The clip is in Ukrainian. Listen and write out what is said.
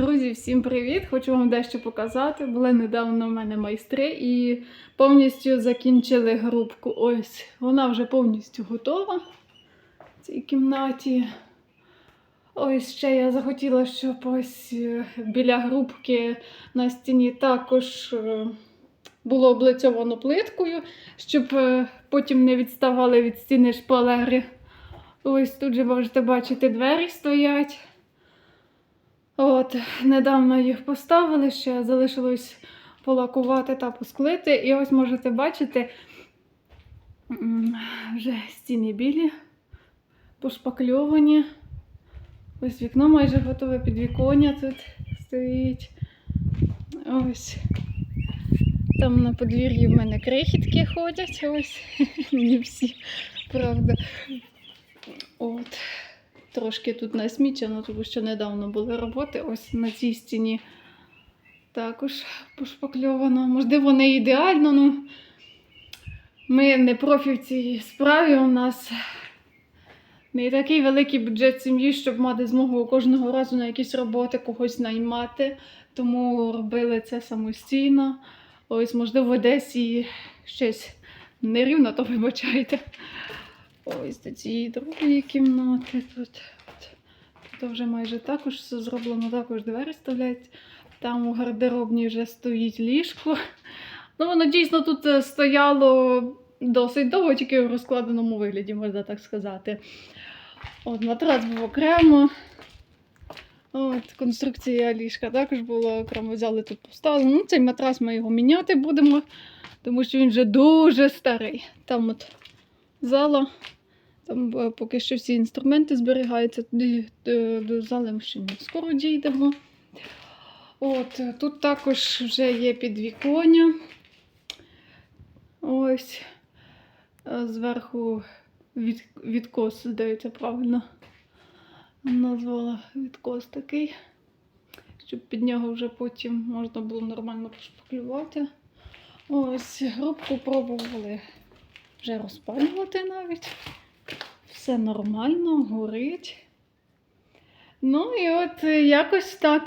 Друзі, всім привіт! Хочу вам дещо показати. Були недавно в мене майстри і повністю закінчили грубку. Ось вона вже повністю готова в цій кімнаті. Ось ще я захотіла, щоб ось е, біля грубки на стіні також е, було облицьовано плиткою, щоб е, потім не відставали від стіни шпалери. Ось тут же можете бачити, двері стоять. От, недавно їх поставили, ще залишилось полакувати та посклити. І ось можете бачити, вже стіни білі, пошпакльовані. Ось вікно майже готове, підвіконня тут стоїть. Ось. Там на подвір'ї в мене крихітки ходять, ось не всі, правда. От. Трошки тут насмічено, тому що недавно були роботи. Ось на цій стіні також пошпакльовано. Можливо, не ідеально, ну ми не профі в цій справі. У нас не такий великий бюджет сім'ї, щоб мати змогу кожного разу на якісь роботи когось наймати. Тому робили це самостійно. Ось, можливо, десь і щось нерівно, то вибачайте. Ось до цієї кімнати тут. Тут вже майже також все зроблено, також двері вставляють. Там у гардеробній вже стоїть ліжко. Ну, воно дійсно тут е, стояло досить довго, тільки в розкладеному вигляді, можна так сказати. От, матрац був окремо. От, конструкція ліжка також була окремо взяли тут поставили. Ну, цей матрас ми його міняти будемо, тому що він вже дуже старий. Там от зала. Там е, поки що всі інструменти зберігаються. Туди е, до не скоро дійдемо. От, тут також вже є підвіконня. Ось. Е, Зверху від, відкос, здається, правильно назвала відкос такий. Щоб під нього вже потім можна було нормально пошпаклювати. Ось, грубку пробували вже розпалювати навіть. Все нормально, горить. Ну і от е, якось так.